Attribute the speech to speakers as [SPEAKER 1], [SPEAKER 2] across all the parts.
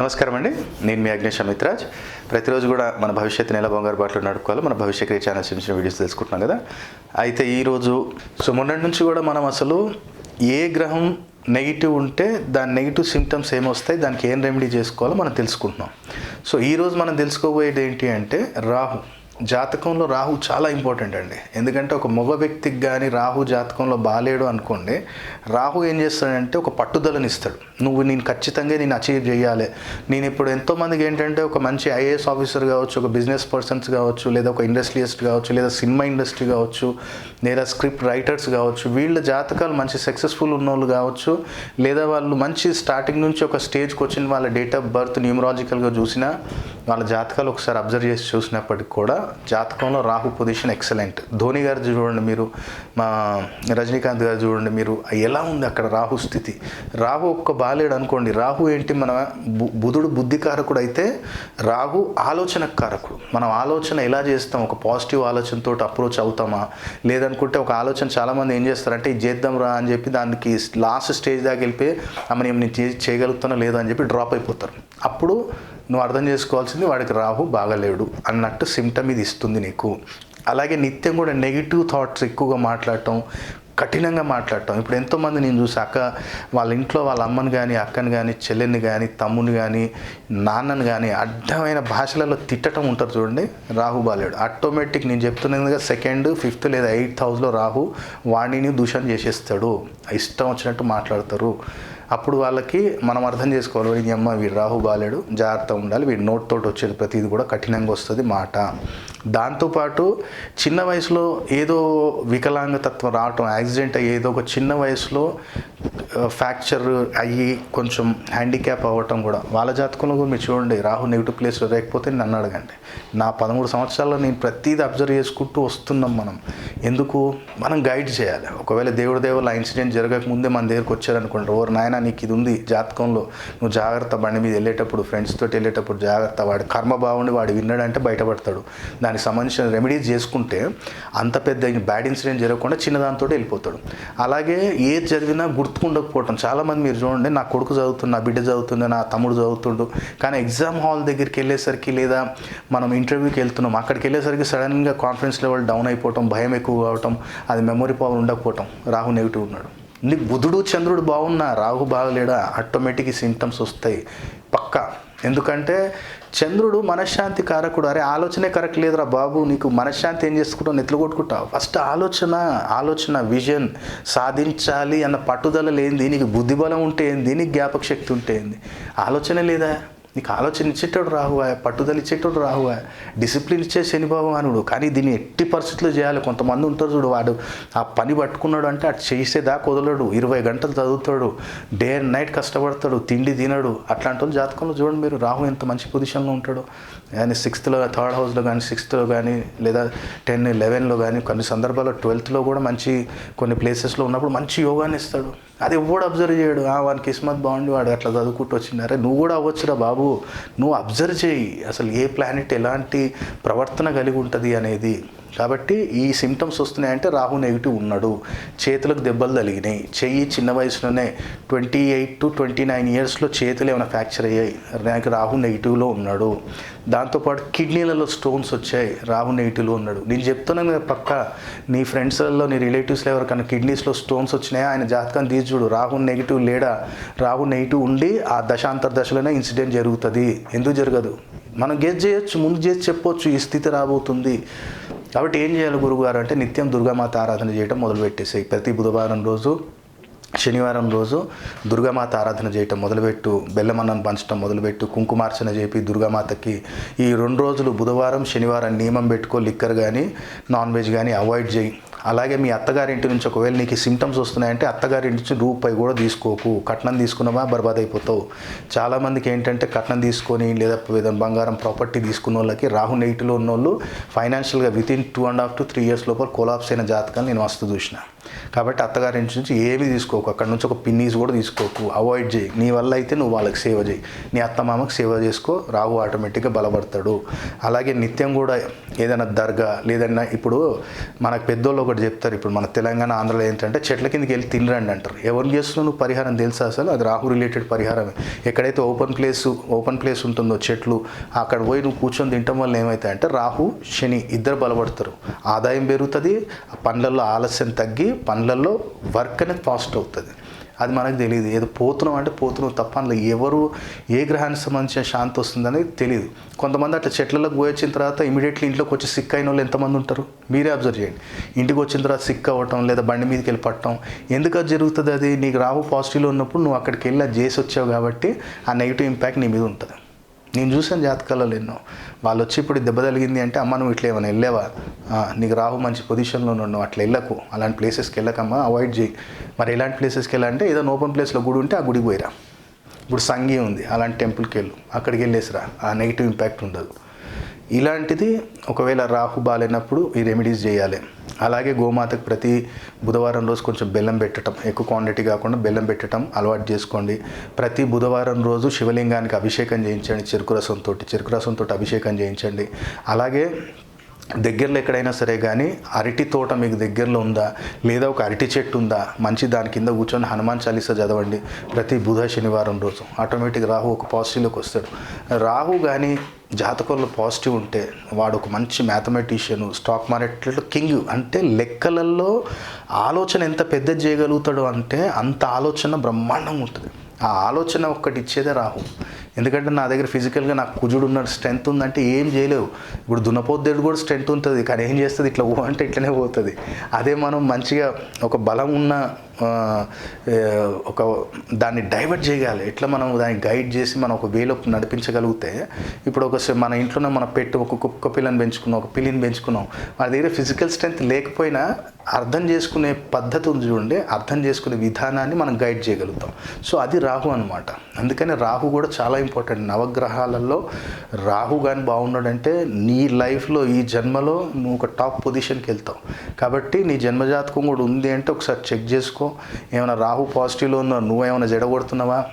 [SPEAKER 1] నమస్కారం అండి. నేను మీ అగ్నేష్ అమిత్రాజ్. ప్రతిరోజు కూడా మన భవిష్యత్తు నెల బంగారు బాటలు నడుపుకోవాలి. మన భవిష్య క్రియ ఛానల్స్ చిన్న వీడియోస్ తెలుసుకుంటున్నాం కదా. అయితే ఈరోజు సో మొన్నటి నుంచి కూడా మనం అసలు ఏ గ్రహం నెగిటివ్ ఉంటే దాని నెగిటివ్ సిమ్టమ్స్ ఏమొస్తాయి దానికి ఏం రెమెడీ చేసుకోవాలో మనం తెలుసుకుంటున్నాం. సో ఈరోజు మనం తెలుసుకోబోయేది ఏంటి అంటే రాహు. జాతకంలో రాహు చాలా ఇంపార్టెంట్ అండి. ఎందుకంటే ఒక మగ వ్యక్తికి కానీ రాహు జాతకంలో బాలేడు అనుకోండి రాహు ఏం చేస్తాడంటే ఒక పట్టుదలని ఇస్తాడు. నువ్వు నేను ఖచ్చితంగా నేను అచీవ్ చేయాలి. నేను ఇప్పుడు ఎంతోమందికి ఏంటంటే ఒక మంచి ఐఏఎస్ ఆఫీసర్ కావచ్చు ఒక బిజినెస్ పర్సన్స్ కావచ్చు లేదా ఒక ఇండస్ట్రియలిస్ట్ కావచ్చు లేదా సినిమా ఇండస్ట్రీ కావచ్చు లేదా స్క్రిప్ట్ రైటర్స్ కావచ్చు వీళ్ళ జాతకాలు మంచి సక్సెస్ఫుల్ ఉన్నోళ్ళు కావచ్చు లేదా వాళ్ళు మంచి స్టార్టింగ్ నుంచి ఒక స్టేజ్కి వచ్చిన వాళ్ళ డేట్ ఆఫ్ బర్త్ న్యూమరాజికల్గా చూసినా వాళ్ళ జాతకాలు ఒకసారి అబ్జర్వ్ చేసి చూసినప్పటికి కూడా జాతకంలో రాహు పొజిషన్ ఎక్సలెంట్ ధోని గారు చూడండి మీరు మా రజనీకాంత్ గారు చూడండి మీరు ఎలా ఉంది అక్కడ రాహు స్థితి? రాహు ఒక్క బాలేడు అనుకోండి రాహు ఏంటి మన బు- బుధుడు బుద్ధికారకుడు అయితే రాహు ఆలోచన కారకుడు మనం ఆలోచన ఎలా చేస్తాం? ఒక పాజిటివ్ ఆలోచనతో అప్రోచ్ అవుతామా? లేదనుకుంటే ఒక ఆలోచన చాలామంది ఏం చేస్తారంటే ఇది చేద్దాం రా అని చెప్పి దానికి లాస్ట్ స్టేజ్ దాకా వెళ్ళిపోయి ఆమె నేను చేయగలుగుతానో లేదో అని చెప్పి డ్రాప్ అయిపోతారు. అప్పుడు నువ్వు అర్థం చేసుకోవాల్సింది వాడికి రాహు బాగలేడు అన్నట్టు సిమ్టమ్ ఇది ఇస్తుంది నీకు. అలాగే నిత్యం కూడా నెగిటివ్ థాట్స్ ఎక్కువగా మాట్లాడటం కఠినంగా మాట్లాడటం. ఇప్పుడు ఎంతోమంది నేను చూసి అక్క వాళ్ళ ఇంట్లో వాళ్ళ అమ్మని కానీ అక్కని కానీ చెల్లెని కానీ తమ్ముని కానీ నాన్నని కానీ అడ్డమైన భాషలలో తిట్టడం ఉంటారు చూడండి రాహు బాలేడు. ఆటోమేటిక్ నేను చెప్తున్నదిగా సెకండ్ ఫిఫ్త్ లేదా ఎయిత్ హౌస్లో రాహు వాణిని దూషణ చేసేస్తాడు. ఇష్టం వచ్చినట్టు మాట్లాడతారు. అప్పుడు వాళ్ళకి మనం అర్థం చేసుకోవాలి వీడి అమ్మ వీడు రాహు బాలేడు జాగ్రత్త ఉండాలి వీడి నోట్ తోటి వచ్చేది ప్రతిది కూడా కఠినంగా వస్తుంది మాట. దాంతోపాటు చిన్న వయసులో ఏదో వికలాంగతత్వం రావటం యాక్సిడెంట్ అయ్యి ఏదో ఒక చిన్న వయసులో ఫ్రాక్చర్ అయ్యి కొంచెం హ్యాండిక్యాప్ అవ్వటం కూడా. వాళ్ళ జాతకంలో కూడా మీరు చూడండి రాహు నెగిటివ్ ప్లేస్లో లేకపోతే నన్ను అడగండి. నా పదమూడు సంవత్సరాల్లో నేను ప్రతిదీ అబ్జర్వ్ చేసుకుంటూ వస్తున్నాం మనం. ఎందుకు? మనం గైడ్ చేయాలి. ఒకవేళ దేవుడి దేవుళ్ళ ఇన్సిడెంట్ జరగక ముందే మన దగ్గరకు వచ్చారనుకోండి ఓరు నాయన నీకు ఇది ఉంది జాతకంలో. నువ్వు జాగ్రత్త బండి మీద వెళ్ళేటప్పుడు ఫ్రెండ్స్ తోటి వెళ్ళేటప్పుడు జాగ్రత్త. వాడి కర్మ బాగుండి వాడు విన్నాడంటే బయటపడతాడు. దానికి సంబంధించిన రెమెడీస్ చేసుకుంటే అంత పెద్ద బ్యాడ్ ఇన్సిడెంట్ జరగకుండా చిన్నదాంతో వెళ్ళిపోతాడు. అలాగే ఏది చదివినా గుర్తుకుండకపోవటం. చాలామంది మీరు చూడండి నా కొడుకు చదువుతుంది నా బిడ్డ చదువుతుంది నా తమ్ముడు చదువుతుండు. కానీ ఎగ్జామ్ హాల్ దగ్గరికి వెళ్ళేసరికి లేదా మనం ఇంటర్వ్యూకి వెళ్తున్నాం అక్కడికి వెళ్ళేసరికి సడన్గా కాన్ఫిడెన్స్ లెవెల్ డౌన్ అయిపోవటం భయం ఎక్కువ కావటం అది మెమొరీ పవర్ ఉండకపోవటం. రాహు నెగిటివ్ ఉన్నాడు. నీకు బుధుడు చంద్రుడు బాగున్నా రాహు బాగలేడా? ఆటోమేటిక్ సింటమ్స్ వస్తాయి. పక్కా. ఎందుకంటే చంద్రుడు మనశ్శాంతి కారకుడు. అరే ఆలోచనే కరెక్ట్ లేదురా బాబు. నీకు మనశ్శాంతి ఏం చేసుకుంటావు? నెత్తులు కొట్టుకుంటావు. ఫస్ట్ ఆలోచన ఆలోచన విజన్ సాధించాలి అన్న పట్టుదల లేనిది నీకు బుద్ధిబలం ఉంటే ఏంది? నీకు జ్ఞాపక శక్తి ఉంటే ఏంది? ఆలోచనే లేదా? నీకు ఆలోచన ఇచ్చేటోడు రాహువా పట్టుదల ఇచ్చేటోడు రాహువా డిసిప్లిన్ ఇచ్చే శని భగవానుడు. కానీ దీన్ని ఎట్టి పరిస్థితుల్లో చేయాలి. కొంతమంది ఉంటారు చూడు వాడు ఆ పని పట్టుకున్నాడు అంటే అటు చేసేదాకా వదలడు ఇరవై గంటలు చదువుతాడు. డే అండ్ నైట్ కష్టపడతాడు. తిండి తినడు. అట్లాంటి వాళ్ళు జాతకంలో చూడండి మీరు రాహు ఎంత మంచి పొజిషన్లో ఉంటాడో. కానీ సిక్స్త్లో థర్డ్ హౌస్లో కానీ సిక్స్త్లో కానీ లేదా టెన్ లెవెన్లో కానీ కొన్ని సందర్భాల్లో ట్వెల్త్లో కూడా మంచి కొన్ని ప్లేసెస్లో ఉన్నప్పుడు మంచి యోగాన్ని ఇస్తాడు. అది ఎవడు అబ్జర్వ్ చేయడు? ఆ కిస్మత్ బాగుండి వాడు అట్లా చదువుకుంటూ వచ్చినారే నువ్వు కూడా అవ్వచ్చురా బాబు. నువ్వు అబ్జర్వ్ చేయి. అసలు ఏ ప్లానెట్ ఎలాంటి ప్రవర్తన కలిగి ఉంటుంది అనేది. కాబట్టి ఈ సిమ్టమ్స్ వస్తున్నాయంటే రాహు నెగిటివ్ ఉన్నాడు. చేతులకు దెబ్బలు తగిలినాయి. చెయ్యి చిన్న వయసులోనే twenty eight to twenty nine ఇయర్స్లో చేతులు ఏమైనా ఫ్రాక్చర్ అయ్యాయి. నాకు రాహు నెగిటివ్లో ఉన్నాడు. దాంతోపాటు కిడ్నీలలో స్టోన్స్ వచ్చాయి. రాహు నెగిటివ్లో ఉన్నాడు. నేను చెప్తున్నాను కదా పక్క. నీ ఫ్రెండ్స్లలో నీ రిలేటివ్స్లో ఎవరికైనా కిడ్నీస్లో స్టోన్స్ వచ్చినాయా? ఆయన జాతకం తీసి చూడు. రాహు నెగిటివ్ లేడా? రాహు నెగిటివ్ ఉండి ఆ దశాంతర దశలోనే ఇన్సిడెంట్ జరుగుతుంది. ఎందుకు జరగదు? మనం గెస్ చేయొచ్చు ముందు చేసి చెప్పొచ్చు. ఈ స్థితి రాబోతుంది. కాబట్టి ఏం చేయాలి గురుగారు అంటే నిత్యం దుర్గామాత ఆరాధన చేయడం మొదలుపెట్టేసాయి ప్రతి బుధవారం రోజు శనివారం రోజు దుర్గామాత ఆరాధన చేయటం మొదలుపెట్టు బెల్లమన్నం పంచడం మొదలుపెట్టు కుంకుమార్చన చేపి దుర్గామాతకి ఈ రెండు రోజులు బుధవారం శనివారం నియమం పెట్టుకో లిక్కర్ కానీ నాన్ వెజ్ కానీ అవాయిడ్ చేయి. అలాగే మీ అత్తగారింటి నుంచి ఒకవేళ నీకు సిమ్టమ్స్ వస్తున్నాయంటే అత్తగారింటి నుంచి రూపాయి కూడా తీసుకోకు. కట్నం తీసుకున్నావా? బర్బాద్ అయిపోతావు. చాలామందికి ఏంటంటే కట్నం తీసుకొని లేదా ఏదైనా బంగారం ప్రాపర్టీ తీసుకున్న వాళ్ళకి రాహు నెగిటివ్లో ఉన్న వాళ్ళు ఫైనాన్షియల్గా within two and half to three years లోపల కొలాప్స్ అయిన జాతకాలు నేను వస్తు చూసిన. కాబట్టి అత్తగారి ఇంటి నుంచి ఏమీ తీసుకోకు. అక్కడ నుంచి ఒక పిన్నీస్ కూడా తీసుకోకు. అవాయిడ్ చేయి. నీ వల్ల అయితే నువ్వు వాళ్ళకి సేవ చేయి. నీ అత్తమామకు సేవ చేసుకో. రాహు ఆటోమేటిక్గా బలపడతాడు. అలాగే నిత్యం కూడా ఏదైనా దర్గా లేదన్నా ఇప్పుడు మనకు పెద్దోళ్ళు ఒకటి చెప్తారు. ఇప్పుడు మన తెలంగాణ ఆంధ్రలో ఏంటంటే చెట్ల కిందకి వెళ్ళి తినరండి అంటారు. ఎవరు చేస్తున్న నువ్వు పరిహారం తెలుసా అసలు? అది రాహు రిలేటెడ్ పరిహారమే. ఎక్కడైతే ఓపెన్ ప్లేస్ ఓపెన్ ప్లేస్ ఉంటుందో చెట్లు అక్కడ పోయి నువ్వు కూర్చొని తినటం వల్ల ఏమవుతాయంటే రాహు శని ఇద్దరు బలపడతారు. ఆదాయం పెరుగుతుంది పండ్లలో ఆలస్యం తగ్గి పండ్లలో వర్క్ అనేది ఫాస్ట్ అవుతుంది. అది మనకు తెలియదు. ఏదో పోతున్నాం అంటే పోతున్నాం తప్ప అందులో ఎవరు ఏ గ్రహానికి సంబంధించిన శాంతి వస్తుందనేది తెలియదు. కొంతమంది అట్లా చెట్లలోకి పోయొచ్చిన తర్వాత ఇమీడియట్లీ ఇంట్లోకి వచ్చి సిక్ అయిన వాళ్ళు ఎంతమంది ఉంటారు? మీరే అబ్జర్వ్ చేయండి. ఇంటికి వచ్చిన తర్వాత సిక్ అవ్వటం లేదా బండి మీదకి వెళ్ళి పట్టడం ఎందుకు అది జరుగుతుంది అది? నీకు రావు పాజిటివ్లో ఉన్నప్పుడు నువ్వు అక్కడికి వెళ్ళి అది చేసి వచ్చావు కాబట్టి ఆ నెగిటివ్ ఇంపాక్ట్ నీ మీద ఉంటుంది. నేను చూసాను జాతకాలలో ఎన్నో. వాళ్ళు వచ్చి ఇప్పుడు దెబ్బ తగిలింది అంటే అమ్మ నువ్వు ఇట్లా ఏమైనా వెళ్ళావా? నీకు రాహు మంచి పొజిషన్లో నువ్వు అట్లా వెళ్ళకు. అలాంటి ప్లేసెస్కి వెళ్ళకమ్మా అవాయిడ్ చేయి. మరి ఎలాంటి ప్లేసెస్కి వెళ్ళాలంటే ఏదో ఓపెన్ ప్లేస్లో గుడి ఉంటే ఆ గుడికి పోయిరా. ఇప్పుడు సంగీ ఉంది అలాంటి టెంపుల్కి వెళ్ళు. అక్కడికి వెళ్ళేసిరా. ఆ నెగిటివ్ ఇంపాక్ట్ ఉండదు. ఇలాంటిది ఒకవేళ రాహు బాగాలేనప్పుడు ఈ రెమెడీస్ చేయాలి. అలాగే గోమాతకు ప్రతి బుధవారం రోజు కొంచెం బెల్లం పెట్టడం ఎక్కువ క్వాంటిటీ కాకుండా బెల్లం పెట్టడం అలవాటు చేసుకోండి. ప్రతి బుధవారం రోజు శివలింగానికి అభిషేకం చేయించండి చెరుకు రసంతో చెరుకు రసంతో అభిషేకం చేయించండి. అలాగే దగ్గరలో ఎక్కడైనా సరే కానీ అరటి తోట మీకు దగ్గరలో ఉందా? లేదా ఒక అరటి చెట్టు ఉందా? మంచి దాని కింద కూర్చొని హనుమాన్ చాలీసా చదవండి ప్రతి బుధ శనివారం రోజు. ఆటోమేటిక్ రాహు ఒక పాజిటివ్లోకి వస్తాడు. రాహు కానీ జాతకంలో పాజిటివ్ ఉంటే వాడు ఒక మంచి మ్యాథమెటిషియన్ స్టాక్ మార్కెట్లో కింగ్ అంటే లెక్కలలో ఆలోచన ఎంత పెద్ద చేయగలుగుతాడు అంటే అంత ఆలోచన బ్రహ్మాండంగా ఉంటుంది. ఆ ఆలోచన ఒక్కటి ఇచ్చేదే రాహు. ఎందుకంటే నా దగ్గర ఫిజికల్గా నాకు కుజుడు ఉన్న స్ట్రెంత్ ఉందంటే ఏం చేయలేవు. ఇప్పుడు దున్నపోద్దేడు కూడా స్ట్రెంత్ ఉంటుంది కానీ ఏం చేస్తుంది? ఇట్లా ఊ అంటే ఇట్లనే పోతుంది. అదే మనం మంచిగా ఒక బలం ఉన్న ఒక దాన్ని డైవర్ట్ చేయాలి. ఎట్లా మనం దాన్ని గైడ్ చేసి మనం ఒక వేలో నడిపించగలిగితే ఇప్పుడు ఒక మన ఇంట్లోనే మన పెట్టి ఒక కుక్క పిల్లని పెంచుకున్నాం ఒక పిల్లిని పెంచుకున్నాం. మన దగ్గర ఫిజికల్ స్ట్రెంత్ లేకపోయినా అర్థం చేసుకునే పద్ధతి ఉంది చూడండి. అర్థం చేసుకునే విధానాన్ని మనం గైడ్ చేయగలుగుతాం. సో అది రాహు అనమాట అందుకని రాహు కూడా చాలా ఇంపార్టెంట్. నవగ్రహాలలో రాహు కానీ బాగున్నాడంటే నీ లైఫ్లో ఈ జన్మలో నువ్వు ఒక టాప్ పొజిషన్కి వెళ్తావు. కాబట్టి నీ జన్మజాతకం కూడా ఉంది అంటే ఒకసారి చెక్ చేసుకో. ఏమైనా రాహు పాజిటివ్లో ఉన్న నువ్వేమైనా జడగొడుతున్నావా?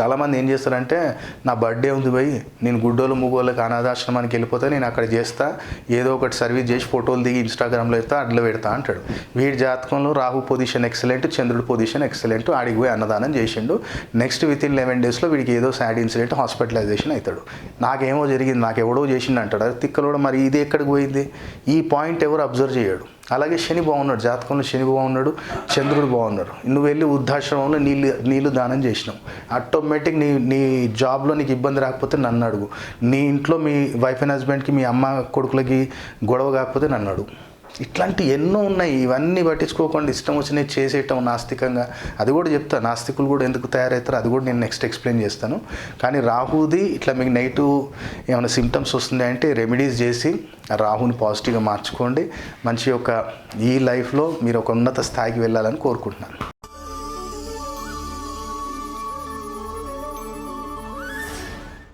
[SPEAKER 1] చాలామంది ఏం చేస్తారంటే నా బర్త్డే ఉంది పోయి నేను గుడ్డోలు ముగోళ్ళకి అనాథాశ్రమానికి వెళ్ళిపోతే నేను అక్కడ చేస్తా ఏదో ఒకటి సర్వీస్ చేసి ఫోటోలు దిగి ఇన్స్టాగ్రామ్లో పెడతా అడ్లో పెడతా అంటాడు. వీడి జాతకంలో రాహు పొజిషన్ ఎక్సలెంట్ చంద్రుడు పొజిషన్ ఎక్సలెంట్ ఆడికి పోయి అన్నదానం చేసిండు. నెక్స్ట్ విత్ ఇన్ లెవెన్ డేస్లో వీడికి ఏదో సాడ్ ఇన్సిడెంట్ హాస్పిటలైజేషన్ అవుతాడు. నాకేమో జరిగింది నాకు ఎవడో చేసిండు అంటాడు. అది తిక్కలోడు మరి ఇది ఎక్కడికి పోయింది? ఈ పాయింట్ ఎవరు అబ్జర్వ్ చేయడు. అలాగే శని బాగున్నాడు జాతకంలో శని బాగున్నాడు చంద్రుడు బాగున్నాడు. నువ్వు వెళ్ళి వృద్ధాశ్రమంలో నీళ్ళు నీళ్ళు దానం చేసినావు. ఆటోమేటిక్ నీ నీ జాబ్లో నీకు ఇబ్బంది రాకపోతే నన్ను అడుగు. నీ ఇంట్లో మీ వైఫ్ అండ్ హస్బెండ్కి మీ అమ్మ కొడుకులకి గొడవ కాకపోతే నన్ను అడుగు. ఇట్లాంటి ఎన్నో ఉన్నాయి. ఇవన్నీ పట్టించుకోకుండా. ఇష్టం వచ్చినవి చేసేయటం నాస్తికంగా. అది కూడా చెప్తాను నాస్తికులు కూడా ఎందుకు తయారవుతారో అది కూడా నేను నెక్స్ట్ ఎక్స్ప్లెయిన్ చేస్తాను. కానీ రాహుది ఇట్లా మీకు నెగిటివ్ ఏమైనా సిమ్టమ్స్ వస్తున్నాయి అంటే రెమెడీస్ చేసి ఆ రాహుని పాజిటివ్గా మార్చుకోండి. మంచి ఒక ఈ లైఫ్లో మీరు ఒక ఉన్నత స్థాయికి వెళ్ళాలని కోరుకుంటున్నాను.